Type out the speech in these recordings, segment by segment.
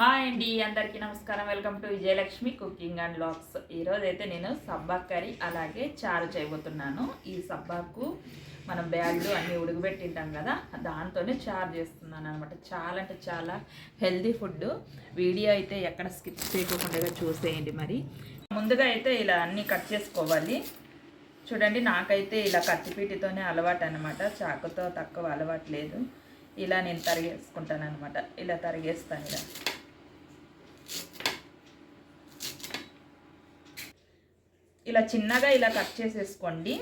Hi అండి అందరికీ నమస్కారం. Welcome to Vijayalakshmi cooking and lakhs. ఈరోజు అయితే నేను సబ్బా కర్రీ అలాగే చారు చేయబోతున్నాను. ఈ సబ్బాకు మనం బ్యాగ్లు అన్నీ ఉడకబెట్టింటాం కదా దాంతోనే చారు చేస్తున్నాను అనమాట చాలా అంటే చాలా హెల్దీ ఫుడ్. వీడియో అయితే ఎక్కడ స్కిప్ చేయకుండా చూసేయండి మరి. ముందుగా అయితే ఇలా అన్నీ కట్ చేసుకోవాలి. చూడండి నాకైతే ఇలా కత్తిపీటితోనే అలవాటు అనమాట చాకుతో తక్కువ అలవాటు లేదు. ఇలా నేను తరిగేసుకుంటాను అనమాట ఇలా తరిగేస్తాను ఇలా ఇలా చిన్నగా ఇలా కట్ చేసేసుకోండి.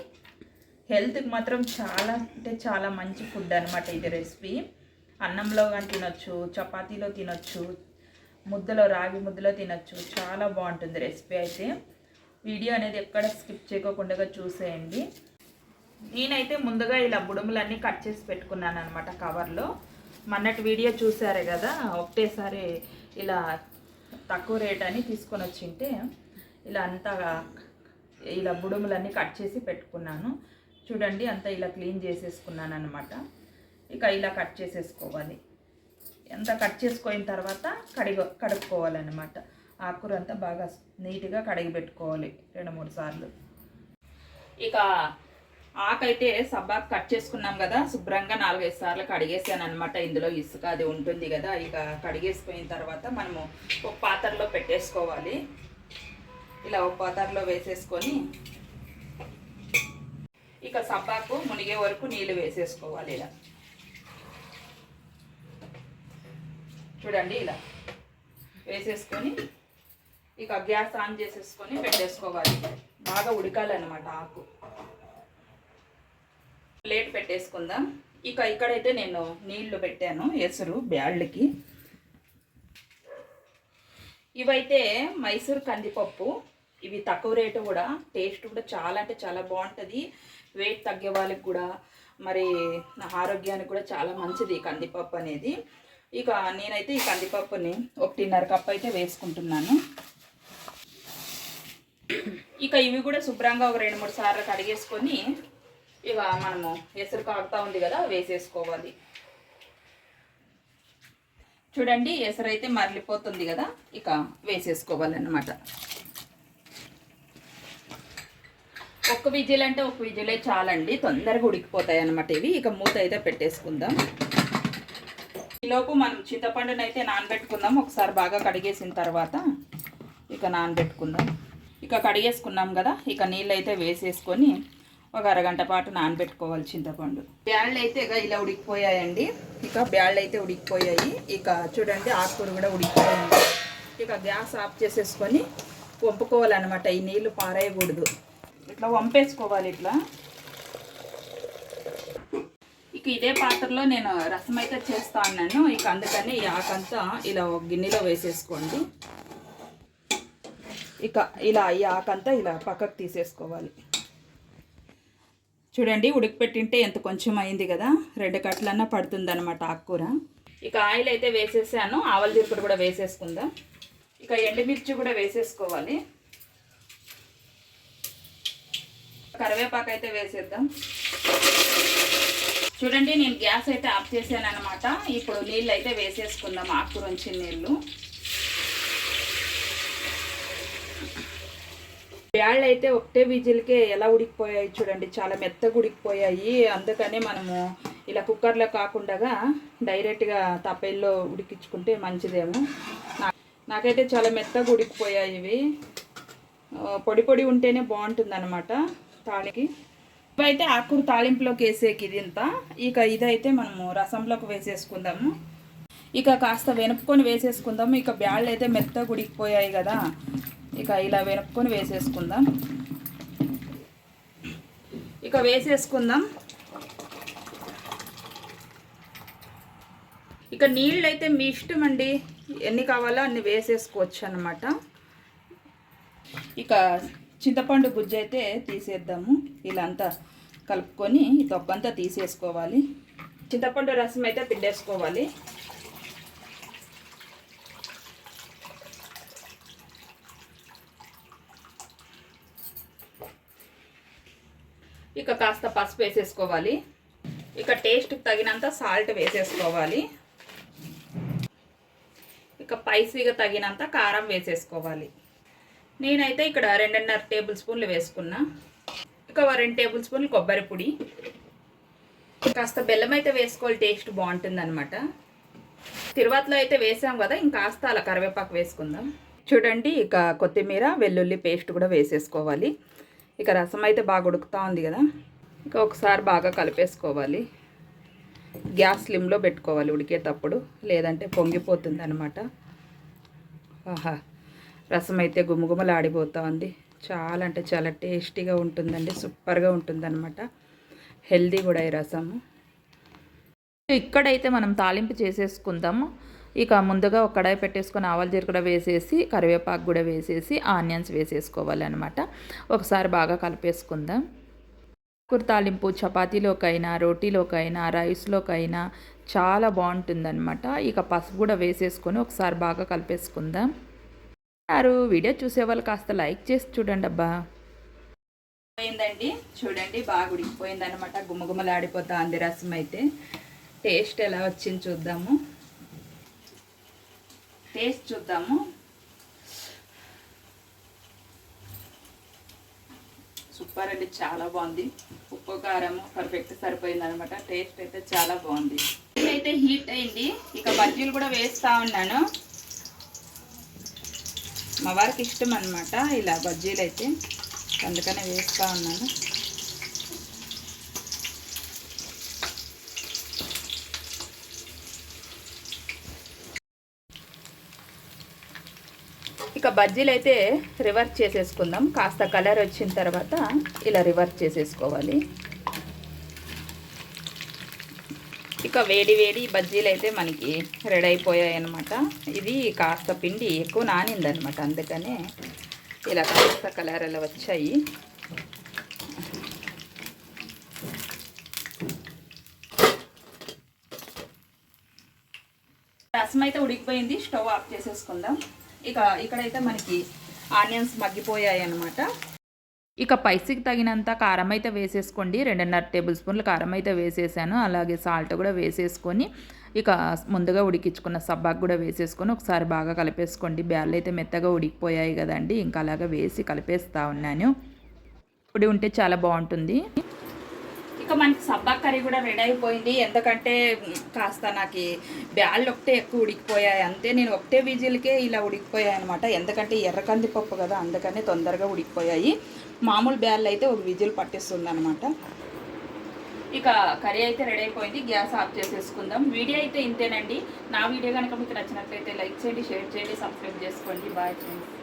హెల్త్కి మాత్రం చాలా అంటే చాలా మంచి ఫుడ్ అనమాట ఇది రెసిపీ అన్నంలో కానీ తినొచ్చు చపాతీలో తినొచ్చు ముద్దలో రాగి ముద్దలో తినొచ్చు. చాలా బాగుంటుంది రెసిపీ అయితే. వీడియో అనేది ఎక్కడ స్కిప్ చేయకుండా చూసేయండి. నేనైతే ముందుగా ఇలా బుడుములన్నీ కట్ చేసి పెట్టుకున్నాను అనమాట కవర్లో మొన్నటి వీడియో చూసారే కదా ఒకటేసారి ఇలా తక్కువ రేట్ అని తీసుకొని వచ్చింటే ఇలా అంతా ఇలా బుడుములన్నీ కట్ చేసి పెట్టుకున్నాను. చూడండి అంతా ఇలా క్లీన్ చేసేసుకున్నాను అనమాట ఇక ఇలా కట్ చేసేసుకోవాలి. ఎంత కట్ చేసుకోయిన తర్వాత కడిగ కడుక్కోవాలన్నమాట. ఆకుకూర అంతా బాగా నీట్గా కడిగి పెట్టుకోవాలి రెండు మూడు సార్లు. ఇక ఆకైతే సబ్బాకు కట్ చేసుకున్నాం కదా శుభ్రంగా నాలుగైదు సార్లు కడిగేసాను అనమాట ఇందులో ఇసుక అది ఉంటుంది కదా ఇక కడిగేసిపోయిన తర్వాత మనము ఒక పాత్రలో పెట్టేసుకోవాలి. ఇలా ఒక పాత్రలో వేసేసుకొని ఇక సబ్బాకు మునిగే వరకు నీళ్ళు వేసేసుకోవాలి ఇలా. చూడండి ఇలా. వేసేసుకొని ఇక గ్యాస్ ఆన్ చేసేసుకొని పెట్టేసుకోవాలి. బాగా ఉడకాలన్నమాట ఆకు. ప్లేట్ పెట్టేసుకుందాం. ఇక ఇక్కడైతే నేను నీళ్ళు పెట్టాను ఎసురు బ్యాళ్ళకి. ఇవైతే మైసూర్ కందిపప్పు ఇవి తక్కువ రేటు కూడా. టేస్ట్ కూడా చాలా అంటే చాలా బాగుంటుంది. వెయిట్ తగ్గే వాళ్ళకి కూడా మరి ఆరోగ్యానికి కూడా చాలా మంచిది ఈ కందిపప్పు అనేది. ఇక నేనైతే ఈ కందిపప్పుని ఒకటిన్నర కప్ అయితే వేసుకుంటున్నాను. ఇక ఇవి కూడా శుభ్రంగా ఒక రెండు మూడు సార్లు కడిగేసుకొని ఇక మనము ఎసురు కాగుతూ ఉంది కదా వేసేసుకోవాలి. చూడండి ఎసరైతే మరలిపోతుంది కదా ఇక వేసేసుకోవాలన్నమాట. ఒక్క విజిల్ అంటే ఒక విజిలే చాలండి. తొందరగా ఉడికిపోతాయి అనమాట ఇవి. ఇక మూత అయితే పెట్టేసుకుందాం. ఈలోపు మనం చింతపండునైతే అయితే నానబెట్టుకుందాం. ఒకసారి బాగా కడిగేసిన తర్వాత ఇక నానబెట్టుకుందాం. ఇక కడిగేసుకున్నాం కదా ఇక నీళ్ళు అయితే వేసేసుకొని ఒక అరగంట పాటు నానబెట్టుకోవాలి చింతపండు. బ్యాళ్ళు అయితే ఇక ఇలా ఉడికిపోయాయండి. ఇక బ్యాళ్ళు అయితే ఉడికిపోయాయి. ఇక చూడండి ఆకుకూర కూడా ఉడికిపోయింది. ఇక గ్యాస్ ఆఫ్ చేసేసుకొని పంపుకోవాలన్నమాట ఈ నీళ్ళు పారేయకూడదు. ఇట్లా వంపేసుకోవాలి ఇట్లా. ఇక ఇదే పాత్రలో నేను రసం అయితే చేస్తా అన్నాను. ఇక అందుకని ఈ ఆకంతా ఇలా గిన్నెలో వేసేసుకోండి. ఇక ఇలా ఈ ఆకంతా ఇలా పక్కకు తీసేసుకోవాలి. చూడండి ఉడికిపెట్టింటే ఎంత కొంచెం అయింది కదా. రెండు కట్లన్నా పడుతుందన్నమాట ఆకుకూర. ఇక ఆయిల్ అయితే వేసేసాను. ఆవల జీలకర్ర కూడా వేసేసుకుందాం. ఇక ఎండుమిర్చి కూడా వేసేసుకోవాలి. కరివేపాకు అయితే వేసేద్దాం. చూడండి నేను గ్యాస్ అయితే ఆఫ్ చేశాను అనమాట ఇప్పుడు నీళ్ళు అయితే వేసేసుకుందాం ఆకుకూర ఉంచిన నీళ్ళు. బ్యాళ్ళు అయితే ఒకటే విజిల్కే ఎలా ఉడికిపోయాయి చూడండి చాలా మెత్తగా ఉడికిపోయాయి. అందుకని మనము ఇలా కుక్కర్లో కాకుండా డైరెక్ట్గా తప్పేల్లో ఉడికించుకుంటే మంచిదేమో. నాకైతే చాలా మెత్తగా ఉడికిపోయాయి ఇవి. పొడి పొడి ఉంటేనే బాగుంటుంది అనమాట తాళికి ఇవైతే ఆకుకూర తాలింపులోకి వేసేకి ఇది ఇంత. ఇక ఇదైతే మనము రసంలోకి వేసేసుకుందాము. ఇక కాస్త వెనుపుకొని వేసేసుకుందాము. ఇక బ్యాళ్ళు అయితే మెత్తగా ఉడికిపోయాయి కదా. ఇక ఇలా వెనుక్కొని వేసేసుకుందాం. ఇక వేసేసుకుందాం. ఇక నీళ్ళు అయితే మీ ఇష్టం అండి. ఎన్ని కావాలో అన్ని వేసేసుకోవచ్చు అనమాట ఇక చింతపండు గుజ్జు అయితే తీసేద్దాము. ఇలా అంతా కలుపుకొని ఈ తొక్కంతా తీసేసుకోవాలి. చింతపండు రసం అయితే పిండేసుకోవాలి. ఇక కాస్త పసుపు వేసేసుకోవాలి. ఇక టేస్ట్కి తగినంత సాల్ట్ వేసేసుకోవాలి. ఇక పైసీగా తగినంత కారం వేసేసుకోవాలి. నేనైతే ఇక్కడ రెండున్నర టేబుల్ స్పూన్లు వేసుకున్నా. ఇక రెండు టేబుల్ స్పూన్లు కొబ్బరి పొడి. కాస్త బెల్లం అయితే వేసుకోవాలి టేస్ట్ బాగుంటుంది అనమాట తిరువాతలో అయితే వేసాం కదా ఇంకాస్త అలా కరివేపాకు వేసుకుందాం. చూడండి ఇక కొత్తిమీర వెల్లుల్లి పేస్ట్ కూడా వేసేసుకోవాలి. ఇక రసం అయితే బాగా ఉడుకుతూ ఉంది కదా. ఇక ఒకసారి బాగా కలిపేసుకోవాలి. గ్యాస్ స్లిమ్లో పెట్టుకోవాలి ఉడికేటప్పుడు లేదంటే పొంగిపోతుంది అనమాట ఆహా. రసం అయితే గుమగుమలాడిపోతూ ఉంది చాలా అంటే చాలా టేస్టీగా ఉంటుందండి సూపర్గా ఉంటుందన్నమాట. హెల్దీ కూడా ఈ రసము. ఇక్కడైతే మనం తాలింపు చేసేసుకుందాము. ఇక ముందుగా ఒక కడాయి పెట్టేసుకొని ఆవాల జీర కూడా వేసేసి కరివేపాకు కూడా వేసేసి ఆనియన్స్ వేసేసుకోవాలన్నమాట. ఒకసారి బాగా కలిపేసుకుందాం. కూర తాలింపు చపాతీలోకైనా రోటీలోకైనా రైస్లోకైనా చాలా బాగుంటుందన్నమాట. ఇక పసుపు కూడా వేసేసుకొని ఒకసారి బాగా కలిపేసుకుందాం. యారు వీడియో చూసే వాళ్ళు కాస్త లైక్ చేసి చూడండి అబ్బా. పోయిందండి. చూడండి బాగా ఉడికిపోయింది అనమాట గుమ్మగుమ్మలాడిపోతా అంది రసం అయితే. టేస్ట్ ఎలా వచ్చింది చూద్దాము. టేస్ట్ చూద్దాము. సూపర్ అండి చాలా బాగుంది. ఉప్పు కారము పర్ఫెక్ట్ సరిపోయింది అనమాట టేస్ట్ అయితే చాలా బాగుంది. అయితే హీట్ అయింది. ఇక బజ్జీలు కూడా వేస్తూ ఉన్నాను. మా వారికి ఇష్టం అనమాట ఇలా బజ్జీలు అయితే. అందుకనే వేస్తూ ఉన్నాను. ఇక బజ్జీలు అయితే రివర్స్ చేసేసుకుందాం. కాస్త కలర్ వచ్చిన తర్వాత ఇలా రివర్స్ చేసేసుకోవాలి. ఇక వేడి వేడి బజ్జీలు అయితే మనకి రెడీ అయిపోయాయి అనమాట ఇది కాస్త పిండి ఎక్కువ నానిందనమాట అందుకనే ఇలా కాస్త కలర్ అలా వచ్చాయి. రసం అయితే ఉడికిపోయింది స్టవ్ ఆఫ్ చేసేసుకుందాం. ఇక ఇక్కడైతే మనకి ఆనియన్స్ మగ్గిపోయాయి అనమాట ఇక పైసకి తగినంత కారం అయితే వేసేసుకోండి. రెండున్నర టేబుల్ స్పూన్లు కారం అయితే వేసేసాను. అలాగే సాల్ట్ కూడా వేసేసుకొని ఇక ముందుగా ఉడికించుకున్న సబ్బాకు కూడా వేసేసుకొని ఒకసారి బాగా కలిపేసుకోండి. బ్యాళ్ళు అయితే మెత్తగా ఉడికిపోయాయి కదండి. ఇంకా అలాగా వేసి కలిపేస్తూ ఉన్నాను. ఇప్పుడు ఉంటే చాలా బాగుంటుంది. ఇక మనకి సబ్బా కర్రీ కూడా రెడీ అయిపోయింది. ఎందుకంటే కాస్త నాకు బ్యాళ్ళు ఒకటే ఎక్కువ ఉడికిపోయాయి. అంతే నేను ఒకటే విజిల్కే ఇలా ఉడికిపోయాయి అనమాట ఎందుకంటే ఎర్ర కందిపప్పు కదా అందుకనే తొందరగా ఉడికిపోయాయి. మామూలు బ్యాళ్ళు అయితే ఒక విజిల్ పట్టిస్తుంది అనమాట ఇక కర్రీ అయితే రెడీ అయిపోయింది. గ్యాస్ ఆఫ్ చేసేసుకుందాం. వీడియో అయితే ఇంతేనండి. నా వీడియో కనుక మీకు నచ్చినట్లయితే లైక్ చేయండి షేర్ చేయండి సబ్స్క్రైబ్ చేసుకోండి. Bye friends.